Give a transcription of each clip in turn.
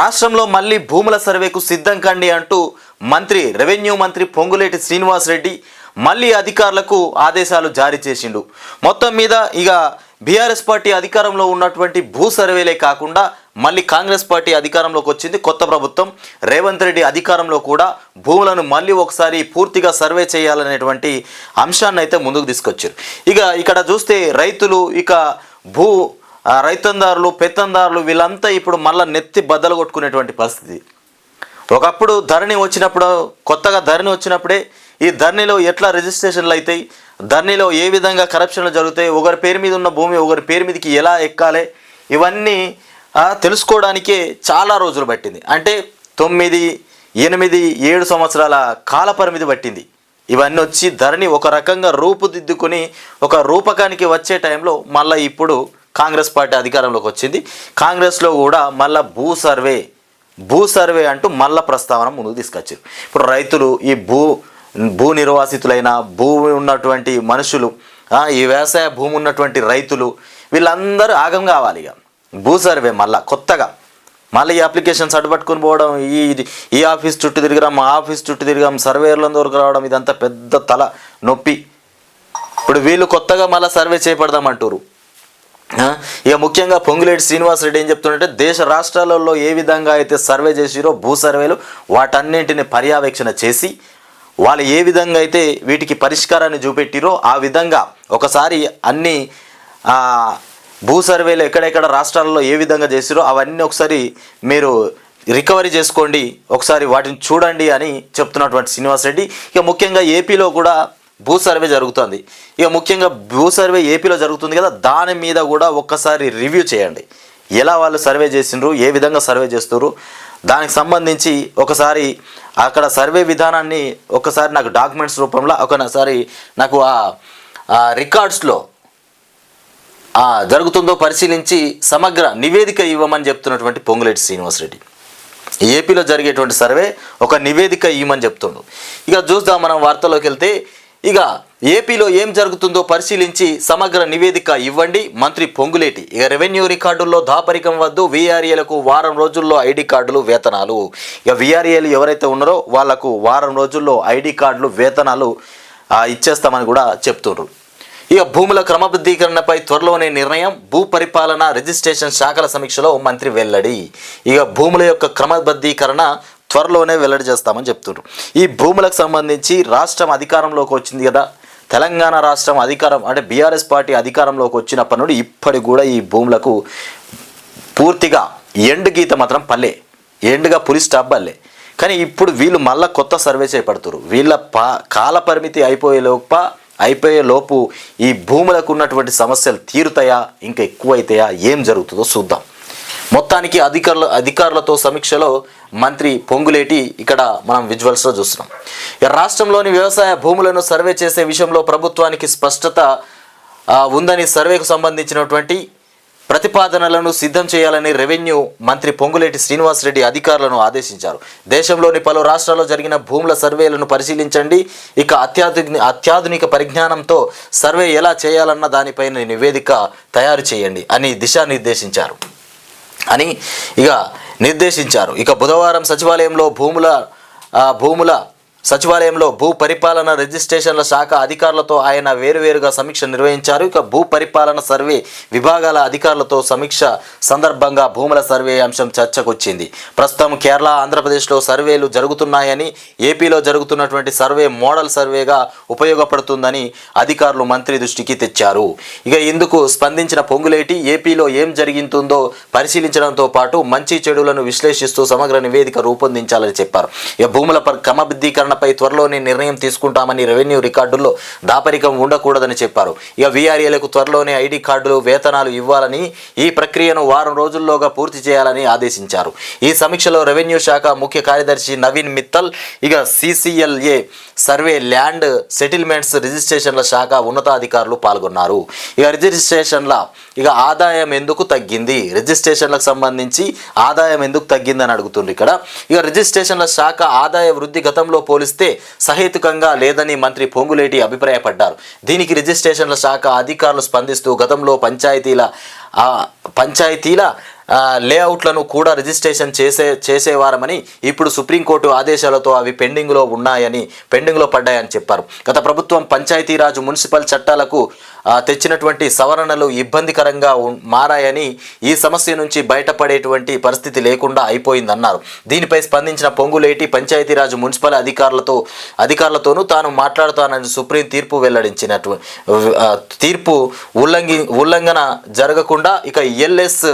రాష్ట్రంలో మళ్ళీ భూముల సర్వేకు సిద్ధం కండి అంటూ మంత్రి రెవెన్యూ మంత్రి పొంగులేటి శ్రీనివాస్ రెడ్డి మళ్ళీ అధికారులకు ఆదేశాలు జారీ చేసిండు. మొత్తం మీద ఇక బీఆర్ఎస్ పార్టీ అధికారంలో ఉన్నటువంటి భూ సర్వేలే కాకుండా మళ్ళీ కాంగ్రెస్ పార్టీ అధికారంలోకి వచ్చింది. కొత్త ప్రభుత్వం రేవంత్ రెడ్డి అధికారంలో కూడా భూములను మళ్ళీ ఒకసారి పూర్తిగా సర్వే చేయాలనేటువంటి అంశాన్ని అయితే ముందుకు తీసుకొచ్చారు. ఇక ఇక్కడ చూస్తే రైతులు ఇక భూ రైతందారులు పెత్తందారులు వీళ్ళంతా ఇప్పుడు మళ్ళీ నెత్తి బద్దలు కొట్టుకునేటువంటి పరిస్థితి. ఒకప్పుడు ధరణి వచ్చినప్పుడు కొత్తగా ధరణి వచ్చినప్పుడే ఈ ధరణిలో ఎట్లా రిజిస్ట్రేషన్లు అవుతాయి ధరణిలో ఏ విధంగా కరప్షన్లు జరుగుతాయి ఒకరి పేరు మీద ఉన్న భూమి ఒకరి పేరు మీదకి ఎలా ఎక్కాలి ఇవన్నీ తెలుసుకోవడానికే చాలా రోజులు పట్టింది. అంటే తొమ్మిది ఎనిమిది ఏడు సంవత్సరాల కాల పరిమితి పట్టింది. ఇవన్నీ వచ్చి ధరణి ఒక రకంగా రూపుదిద్దుకుని ఒక రూపకానికి వచ్చే టైంలో మళ్ళీ ఇప్పుడు కాంగ్రెస్ పార్టీ అధికారంలోకి వచ్చింది. కాంగ్రెస్లో కూడా మళ్ళా భూ సర్వే భూ సర్వే అంటూ మళ్ళా ప్రస్తావన ముందుకు తీసుకొచ్చారు. ఇప్పుడు రైతులు ఈ భూ భూ నిర్వాసితులైన భూమి ఉన్నటువంటి మనుషులు ఈ వ్యవసాయ భూమి ఉన్నటువంటి రైతులు వీళ్ళందరూ ఆగం కావాలి ఇక. భూ సర్వే మళ్ళా కొత్తగా. మళ్ళీ ఈ అప్లికేషన్స్ అడ్డుపట్టుకుని పోవడం ఈ ఈ ఆఫీస్ చుట్టూ తిరిగిరాం ఆ ఆఫీస్ చుట్టూ తిరిగాం సర్వేర్ల దొరకు రావడం ఇదంతా పెద్ద తల నొప్పి. ఇప్పుడు వీళ్ళు కొత్తగా మళ్ళీ సర్వే చేపడదామంటారు ఇక ముఖ్యంగా పొంగులేటి శ్రీనివాస్ రెడ్డి ఏం చెప్తుంటే దేశ రాష్ట్రాలలో ఏ విధంగా అయితే సర్వే చేసిరో భూ సర్వేలు వాటన్నింటిని పర్యవేక్షణ చేసి వాళ్ళు ఏ విధంగా అయితే వీటికి పరిష్కారాన్ని చూపెట్టిరో ఆ విధంగా ఒకసారి అన్ని భూ సర్వేలు ఎక్కడెక్కడ రాష్ట్రాలలో ఏ విధంగా చేసిరో అవన్నీ ఒకసారి మీరు రికవరీ చేసుకోండి ఒకసారి వాటిని చూడండి అని చెప్తున్నటువంటి శ్రీనివాస్ రెడ్డి. ఇక ముఖ్యంగా ఏపీలో కూడా భూ సర్వే జరుగుతుంది. ఇక ముఖ్యంగా భూ సర్వే ఏపీలో జరుగుతుంది కదా దాని మీద కూడా ఒక్కసారి రివ్యూ చేయండి. ఎలా వాళ్ళు సర్వే చేసిండ్రు ఏ విధంగా సర్వే చేస్తారు దానికి సంబంధించి ఒకసారి అక్కడ సర్వే విధానాన్ని ఒకసారి నాకు డాక్యుమెంట్స్ రూపంలో ఒకసారి నాకు ఆ రికార్డ్స్లో జరుగుతుందో పరిశీలించి సమగ్ర నివేదిక ఇవ్వమని చెప్తున్నటువంటి పొంగులేటి శ్రీనివాసరెడ్డి. ఏపీలో జరిగేటువంటి సర్వే ఒక నివేదిక ఇవ్వమని చెప్తుండు. ఇక చూద్దాం మనం వార్తలోకి వెళ్తే ఇక ఏపీలో ఏం జరుగుతుందో పరిశీలించి సమగ్ర నివేదిక ఇవ్వండి. మంత్రి పొంగులేటి ఇక రెవెన్యూ రికార్డుల్లో దాపరికం వద్దు వీఆర్ఏలకు వారం రోజుల్లో ఐడి కార్డులు వేతనాలు. ఇక వీఆర్ఏలు ఎవరైతే ఉన్నారో వాళ్ళకు వారం రోజుల్లో ఐడి కార్డులు వేతనాలు ఇచ్చేస్తామని కూడా చెప్తున్నారు. ఇక భూముల క్రమబద్ధీకరణపై త్వరలోనే నిర్ణయం భూ పరిపాలన రిజిస్ట్రేషన్ శాఖల సమీక్షలో మంత్రి వెల్లడి. ఇక భూముల యొక్క క్రమబద్ధీకరణ త్వరలోనే వెల్లడి చేస్తామని చెప్తున్నారు ఈ భూములకు సంబంధించి రాష్ట్రం అధికారంలోకి వచ్చింది కదా తెలంగాణ రాష్ట్రం అధికారం అంటే బీఆర్ఎస్ పార్టీ అధికారంలోకి వచ్చినప్పటి నుండి ఇప్పటికి కూడా ఈ భూములకు పూర్తిగా ఎండ్ గీత మాత్రం పల్లె ఎండ్గా పులి స్టాప్ పల్లె. కానీ ఇప్పుడు వీళ్ళు మళ్ళీ కొత్త సర్వే చేపడుతున్నారు వీళ్ళ పా కాల పరిమితి అయిపోయే లోప అయిపోయే లోపు ఈ భూములకు ఉన్నటువంటి సమస్యలు తీరుతాయా ఇంకా ఎక్కువైతాయా ఏం జరుగుతుందో చూద్దాం. మొత్తానికి అధికారుల అధికారులతో సమీక్షలో మంత్రి పొంగులేటి ఇక్కడ మనం విజువల్స్లో చూస్తున్నాం. ఇక రాష్ట్రంలోని వ్యవసాయ భూములను సర్వే చేసే విషయంలో ప్రభుత్వానికి స్పష్టత ఉందని సర్వేకు సంబంధించినటువంటి ప్రతిపాదనలను సిద్ధం చేయాలని రెవెన్యూ మంత్రి పొంగులేటి శ్రీనివాసరెడ్డి అధికారులను ఆదేశించారు. దేశంలోని పలు రాష్ట్రాల్లో జరిగిన భూముల సర్వేలను పరిశీలించండి. ఇక అత్యాధుని అత్యాధునిక పరిజ్ఞానంతో సర్వే ఎలా చేయాలన్న దానిపైన నివేదిక తయారు చేయండి అని దిశానిర్దేశించారు. అని ఇక నిర్దేశించారు. ఇక బుధవారం సచివాలయంలో భూముల భూముల సచివాలయంలో భూ పరిపాలన రిజిస్ట్రేషన్ల శాఖ అధికారులతో ఆయన వేరువేరుగా సమీక్ష నిర్వహించారు. ఇక భూ పరిపాలన సర్వే విభాగాల అధికారులతో సమీక్ష సందర్భంగా భూముల సర్వే అంశం చర్చకొచ్చింది. ప్రస్తుతం కేరళ ఆంధ్రప్రదేశ్లో సర్వేలు జరుగుతున్నాయని ఏపీలో జరుగుతున్నటువంటి సర్వే మోడల్ సర్వేగా ఉపయోగపడుతుందని అధికారులు మంత్రి దృష్టికి తెచ్చారు. ఇక ఇందుకు స్పందించిన పొంగులేటి ఏపీలో ఏం జరిగిందో పరిశీలించడంతో పాటు మంచి చెడులను విశ్లేషిస్తూ సమగ్ర నివేదిక రూపొందించాలని చెప్పారు. ఇక భూముల క్రమబద్ధీకరణ క్రమబద్ధీకరణపై త్వరలోనే నిర్ణయం తీసుకుంటామని రెవెన్యూ రికార్డుల్లో దాపరికం ఉండకూడదని చెప్పారు. ఇక వీఆర్ఏలకు త్వరలోనే ఐడి కార్డులు వేతనాలు ఇవ్వాలని ఈ ప్రక్రియను వారం రోజుల్లోగా పూర్తి చేయాలని ఆదేశించారు. ఈ సమీక్షలో రెవెన్యూ శాఖ ముఖ్య కార్యదర్శి నవీన్ మిత్తల్ ఇక సిసిఎల్ఏ సర్వే ల్యాండ్ సెటిల్మెంట్స్ రిజిస్ట్రేషన్ల శాఖ ఉన్నతాధికారులు పాల్గొన్నారు. ఇక రిజిస్ట్రేషన్ల ఇక ఆదాయం ఎందుకు తగ్గింది? రిజిస్ట్రేషన్లకు సంబంధించి ఆదాయం ఎందుకు తగ్గిందని అడుగుతుంది ఇక్కడ. ఇక రిజిస్ట్రేషన్ల శాఖ ఆదాయ వృద్ధి గతంలో పోలిస్తే సహేతుకంగా లేదని మంత్రి పొంగులేటి అభిప్రాయపడ్డారు. దీనికి రిజిస్ట్రేషన్ల శాఖ అధికారులు స్పందిస్తూ గతంలో పంచాయతీల ఆ, పంచాయతీల లేఅవుట్లను కూడా రిజిస్ట్రేషన్ చేసే చేసేవారమని ఇప్పుడు సుప్రీంకోర్టు ఆదేశాలతో అవి పెండింగ్లో ఉన్నాయని పెండింగ్లో పడ్డాయని చెప్పారు. గత ప్రభుత్వం పంచాయతీరాజ్ మున్సిపల్ చట్టాలకు తెచ్చినటువంటి సవరణలు ఇబ్బందికరంగా మారాయని ఈ సమస్య నుంచి బయటపడేటువంటి పరిస్థితి లేకుండా అయిపోయిందన్నారు. దీనిపై స్పందించిన పొంగులేటి పంచాయతీరాజ్ మున్సిపల్ అధికారులతో అధికారులతోనూ తాను మాట్లాడుతానని సుప్రీం తీర్పు వెల్లడించినట్టు తీర్పు ఉల్లంఘి ఉల్లంఘన జరగకుండా ఇక ఎల్ఎస్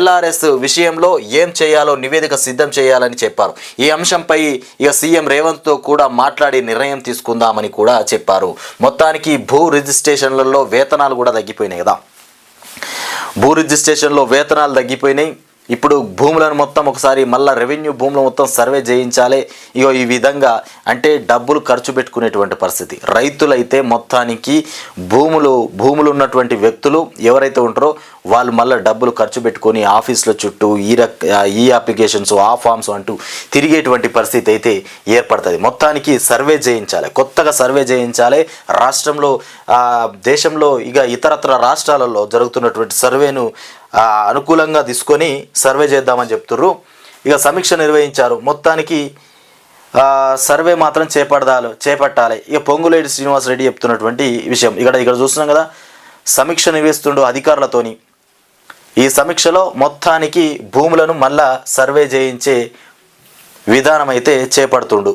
ఎల్ఆర్ఎస్ విషయంలో ఏం చేయాలో నివేదిక సిద్ధం చేయాలని చెప్పారు. ఈ అంశంపై ఇక సీఎం రేవంత్తో కూడా మాట్లాడి నిర్ణయం తీసుకుందామని కూడా చెప్పారు. మొత్తానికి భూ రిజిస్ట్రేషన్లలో వేతనాలు కూడా తగ్గిపోయినాయి కదా. భూ రిజిస్ట్రేషన్లో వేతనాలు తగ్గిపోయినాయి. ఇప్పుడు భూములను మొత్తం ఒకసారి మళ్ళా రెవెన్యూ భూములు మొత్తం సర్వే చేయించాలి. ఇగో ఈ విధంగా అంటే డబ్బులు ఖర్చు పెట్టుకునేటువంటి పరిస్థితి. రైతులైతే మొత్తానికి భూములు భూములు ఉన్నటువంటి వ్యక్తులు ఎవరైతే ఉంటారో వాళ్ళు మళ్ళీ డబ్బులు ఖర్చు పెట్టుకొని ఆఫీసుల చుట్టూ ఈ రక్ ఈ అప్లికేషన్స్ ఆ ఫామ్స్ అంటూ తిరిగేటువంటి పరిస్థితి అయితే ఏర్పడుతుంది. మొత్తానికి సర్వే చేయించాలి. కొత్తగా సర్వే చేయించాలి. రాష్ట్రంలో దేశంలో ఇక ఇతరత్ర రాష్ట్రాలలో జరుగుతున్నటువంటి సర్వేను అనుకూలంగా తీసుకొని సర్వే చేద్దామని చెప్తుర్రు. ఇక సమీక్ష నిర్వహించారు. మొత్తానికి సర్వే మాత్రం చేపడదాలు చేపట్టాలి. ఇక పొంగులేటి శ్రీనివాసరెడ్డి చెప్తున్నటువంటి విషయం. ఇక్కడ ఇక్కడ చూస్తున్నాం కదా సమీక్ష నిర్వహిస్తుండు అధికారులతోని. ఈ సమీక్షలో మొత్తానికి భూములను మళ్ళా సర్వే చేయించే విధానం అయితే చేపడుతుండు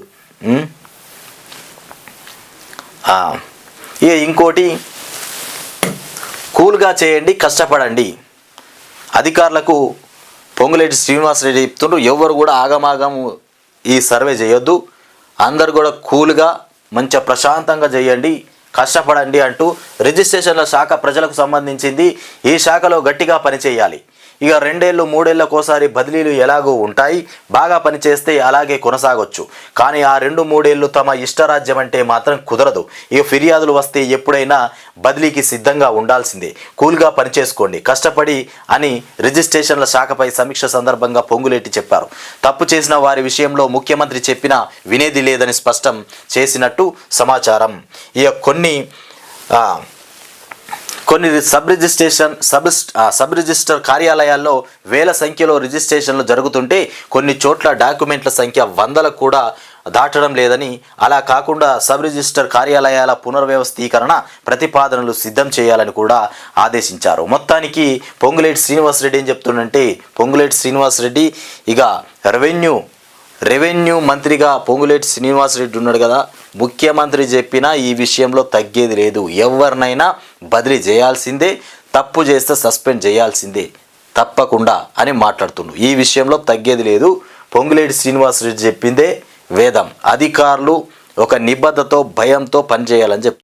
ఇక ఇంకోటి కూల్గా చేయండి కష్టపడండి. అధికారులకు పొంగులేటి శ్రీనివాసరెడ్డి చెప్తుండ్రు ఎవరు కూడా ఆగమాగము ఈ సర్వే చేయొద్దు. అందరు కూడా కూల్గా మంచిగా ప్రశాంతంగా చేయండి కష్టపడండి అంటూ రిజిస్ట్రేషన్ల శాఖ ప్రజలకు సంబంధించింది ఈ శాఖలో గట్టిగా పనిచేయాలి. ఇక రెండేళ్ళు మూడేళ్ళకోసారి బదిలీలు ఎలాగో ఉంటాయి? బాగా పనిచేస్తే అలాగే కొనసాగొచ్చు. కానీ ఆ రెండు మూడేళ్ళు తమ ఇష్టరాజ్యం అంటే మాత్రం కుదరదు. ఇక ఫిర్యాదులు వస్తే ఎప్పుడైనా బదిలీకి సిద్ధంగా ఉండాల్సిందే. కూల్గా పనిచేసుకోండి. కష్టపడి అని రిజిస్ట్రేషన్ల శాఖపై సమీక్ష సందర్భంగా పొంగులేటి చెప్పారు. తప్పు చేసిన వారి విషయంలో ముఖ్యమంత్రి చెప్పినా వినేది లేదని స్పష్టం చేసినట్టు సమాచారం. ఇక కొన్ని కొన్ని sub registration sub sub register కార్యాలయాల్లో వేల సంఖ్యలో రిజిస్ట్రేషన్లు జరుగుతుంటే కొన్ని చోట్ల డాక్యుమెంట్ల సంఖ్య వందల కూడా దాటడం లేదని అలా కాకుండా సబ్ రిజిస్టర్ కార్యాలయాల పునర్వ్యవస్థీకరణ ప్రతిపాదనలు సిద్ధం చేయాలని కూడా ఆదేశించారు. మొత్తానికి పొంగులేటి శ్రీనివాసరెడ్డి ఏం చెప్తుండంటే పొంగులేటి శ్రీనివాసరెడ్డి ఇక రెవెన్యూ రెవెన్యూ మంత్రిగా పొంగులేటి శ్రీనివాసరెడ్డి ఉన్నాడు కదా. ముఖ్యమంత్రి చెప్పినా ఈ విషయంలో తగ్గేది లేదు. ఎవరినైనా బదిలీ చేయాల్సిందే తప్పు చేస్తే సస్పెండ్ చేయాల్సిందే. తప్పకుండా అని మాట్లాడుతుండు. ఈ విషయంలో తగ్గేది లేదు. పొంగులేటి శ్రీనివాసరెడ్డి చెప్పిందే వేదం. అధికారులు ఒక నిబద్ధతో భయంతో పనిచేయాలని చెప్